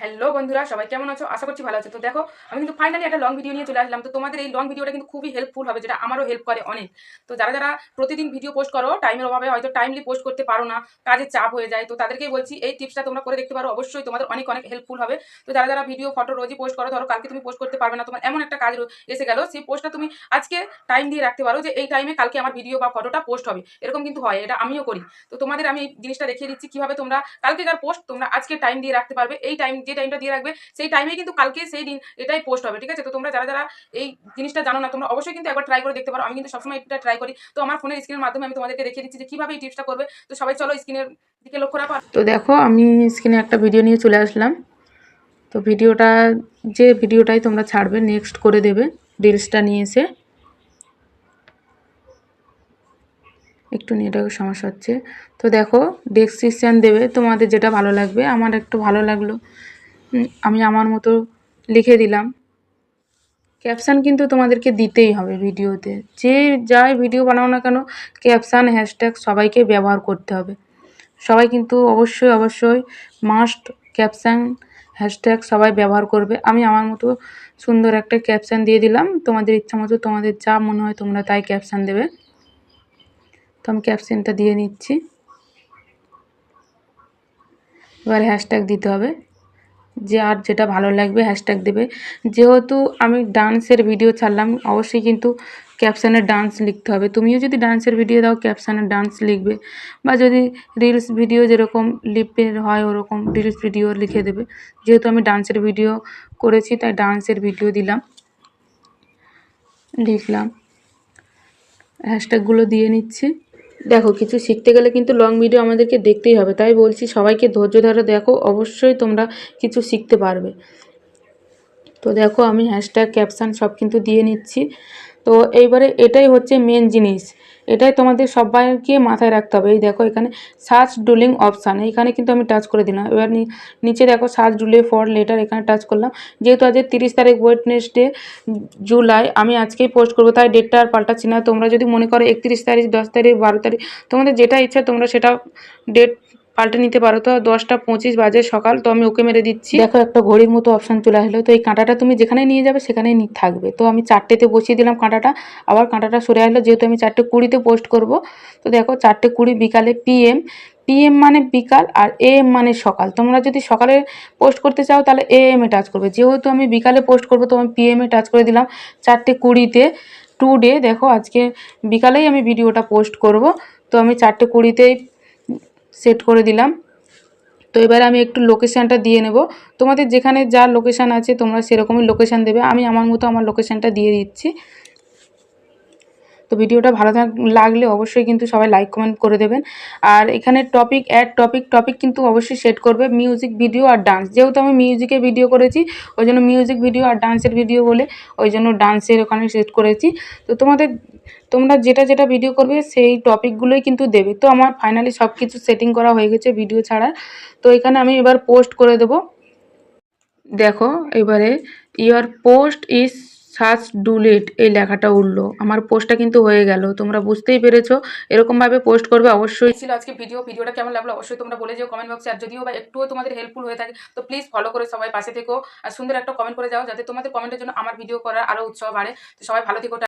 Hello বন্ধুরা, সবাই কেমন আছো? আশা করছি ভালো আছো। তো দেখো, আমি কিন্তু ফাইনালি একটা লং ভিডিও নিয়ে চলে আসলাম। তো তোমাদের এই লং ভিডিওটা কিন্তু খুবই হেল্পফুল হবে, যেটা আমারও হেল্প করে অনেক। তো যারা যারা প্রতিদিন ভিডিও পোস্ট করো টাইমের অভাবে হয়তো টাইমলি পোস্ট করতে পারো না, কাজের চাপ হয়ে যায়, তো তাদেরকেই বলছি, এই টিপসটা তোমরা করে দেখতে পারো। অবশ্যই তোমাদের অনেক অনেক হেল্পফুল হবে। তো যারা যারা ভিডিও ফটো রোজই পোস্ট করো, ধরো কালকে তুমি পোস্ট করতে পারবে না, তোমার এমন একটা কাজ এসে গেল, সেই পোস্টটা তুমি আজকে টাইম দিয়ে রাখতে পারো যে, এই টাইমে কালকে আমার ভিডিও বা ফটোটা পোস্ট হবে। এরকম কিন্তু হয়, এটা আমিও করি। তো তোমাদের আমি এই জিনিসটা দেখিয়ে দিচ্ছি, কীভাবে তোমরা কালকেকার পোস্ট তোমরা আজকে টাইম দিয়ে রাখতে পারবে। এই টাইম যে টাইমটা দিয়ে রাখবে, সেই টাইমে কিন্তু কালকে সেই দিন এটাই পোস্ট হবে, ঠিক আছে? তো তোমরা যারা যারা এই জিনিসটা জানো না, তোমরা অবশ্যই কিন্তু একবার ট্রাই করে দেখতে পারো। আমি কিন্তু সবসময় এটা ট্রাই করি। তো আমার ফোনের স্ক্রিনের মাধ্যমে আমি তোমাদেরকে দেখিয়ে দিচ্ছি যে কীভাবে এই টিপসটা করবে। তো সবাই চলো স্ক্রিনের দিকে লক্ষ্য রাখো। তো দেখো, আমি স্ক্রিনে একটা ভিডিও নিয়ে চলে আসলাম। তো ভিডিওটা যে ভিডিওটাই তোমরা ছাড়বে নেক্সট করে দেবে রিলসটা নিয়ে এসে। একটু নেটওয়ার্কের সমস্যা হচ্ছে। তো দেখো ডেসক্রিপশান দেবে, তোমাদের যেটা ভালো লাগবে। আমার একটু ভালো লাগল। আমি আমার মতো লিখে দিলাম। ক্যাপশান কিন্তু তোমাদেরকে দিতেই হবে ভিডিওতে। যে যাই ভিডিও বানাও না কেন ক্যাপশান হ্যাশট্যাগ সবাইকে ব্যবহার করতে হবে। সবাই কিন্তু অবশ্যই অবশ্যই মাস্ট ক্যাপশান হ্যাশট্যাগ সবাই ব্যবহার করবে। আমি আমার মতো সুন্দর একটা ক্যাপশান দিয়ে দিলাম। তোমাদের ইচ্ছা মতো তোমাদের যা মনে হয় তোমরা তাই ক্যাপশান দেবে। তো আমি ক্যাপশানটা দিয়ে নিচ্ছি। এবার হ্যাশট্যাগ দিতে হবে। যে আর যেটা ভালো লাগবে হ্যাশট্যাগ দেবে। যেহেতু আমি ডান্সের ভিডিও ছাড়লাম, অবশ্যই কিন্তু ক্যাপশানে ডান্স লিখতে হবে। তুমিও যদি ডান্সের ভিডিও দাও ক্যাপশানে ডান্স লিখবে বা যদি রিলস ভিডিও যেরকম লিপের হয়, ওরকম রিলস ভিডিও লিখে দেবে। যেহেতু আমি ডান্সের ভিডিও করেছি, তাই ডান্সের ভিডিও দিলাম। লিখলাম। হ্যাশট্যাগুলো দিয়ে নিচ্ছি। দেখো, কিছু শিখতে গেলে কিন্তু লং ভিডিও আমাদেরকে দেখতেই হবে। তাই বলছি, সবাইকে ধৈর্য ধরে দেখো, অবশ্যই তোমরা কিছু শিখতে পারবে। তো দেখো, আমি হ্যাশট্যাগ ক্যাপশান সব কিন্তু দিয়ে নিচ্ছি। তো এইবারে এটাই হচ্ছে মেন জিনিস। এটাই তোমাদের সবাইকে মাথায় রাখতে হবে। এই দেখো এখানে সার্চ ডুলিং অপশান এখানে কিন্তু আমি টাচ করে দিলাম। এবার নিচে দেখো সার্চ ডুলে ফর লেটার এখানে টাচ করলাম। যেহেতু আজকে তিরিশ তারিখ ওয়েটনেসডে জুলাই আমি আজকেই পোস্ট করব, তাই ডেটটা আর পাল্টাচ্ছি না। তোমরা যদি মনে করো একত্রিশ তারিখ, দশ তারিখ, বারো তারিখ, তোমাদের যেটা ইচ্ছা তোমরা সেটা ডেট পাল্টে নিতে পারো তো, দশটা পঁচিশ বাজে সকাল, তো আমি ওকে মেরে দিচ্ছি। দেখো, একটা ঘড়ির মতো অপশান চলে আসলো, তো এই কাঁটাটা তুমি যেখানে নিয়ে যাবে সেখানেই থাকবে। তো আমি চারটেতে বসিয়ে দিলাম কাঁটাটা, আবার কাঁটাটা সরে আসলো, যেহেতু আমি চারটে কুড়িতে পোস্ট করব। তো দেখো, চারটে কুড়ি বিকালে পিএম পিএম মানে বিকাল আর এএম মানে সকাল। তোমরা যদি সকালে পোস্ট করতে চাও, তাহলে এএম এ টাচ করবে। যেহেতু আমি বিকালে পোস্ট করব, তো আমি পিএম এ টাচ করে দিলাম চারটে কুড়িতে। টু ডে দেখো, আজকে বিকালেই আমি ভিডিওটা পোস্ট করব। তো আমি চারটে কুড়িতেই সেট করে দিলাম। তো এবার আমি একটু লোকেশানটা দিয়ে নেব। তোমাদের যেখানে যা লোকেশান আছে তোমরা সেরকমই লোকেশান দেবে। আমি আমার মতো আমার লোকেশানটা দিয়ে দিচ্ছি। তো ভিডিওটা ভালো লাগলে অবশ্যই কিন্তু সবাই লাইক, কমেন্ট করে দেবেন। আর এখানে টপিক অ্যাড টপিক টপিক কিন্তু অবশ্যই সেট করবে। মিউজিক ভিডিও আর ডান্স। যেহেতু আমি মিউজিকের ভিডিও করেছি, ওই জন্য মিউজিক ভিডিও আর ডান্সের ভিডিও বলে ওই জন্য ডান্সের ওখানে সেট করেছি। তো তোমাদের তোমরা যেটা যেটা ভিডিও করবে সেই টপিকগুলোই কিন্তু দেবে। তো আমার ফাইনালি সব কিছু সেটিং করা হয়ে গেছে ভিডিও ছাড়া তো এখানে আমি এবার পোস্ট করে দেব। দেখো, এবারে ইয়ার পোস্ট ইজ সার্চ ডুলেট এই লেখাটা উঠল। আমার পোস্টটা কিন্তু হয়ে গেল। তোমরা বুঝতেই পেরেছ, এরকমভাবে পোস্ট করবে অবশ্যই। ছিল আজকে ভিডিও ভিডিওটা কেমন লাগল অবশ্যই তোমরা বলে যাও কমেন্ট বক্সে আর যদিও বা একটুও তোমাদের হেল্পফুল হয়ে থাকে, তো প্লিজ ফলো করে সবাই পাশে থেকো। আর সুন্দর একটা কমেন্ট করে যাও, যাতে তোমাদের কমেন্টের জন্য আমার ভিডিও করার আরও উৎসাহ বাড়ে। তো সবাই ভালো থেকো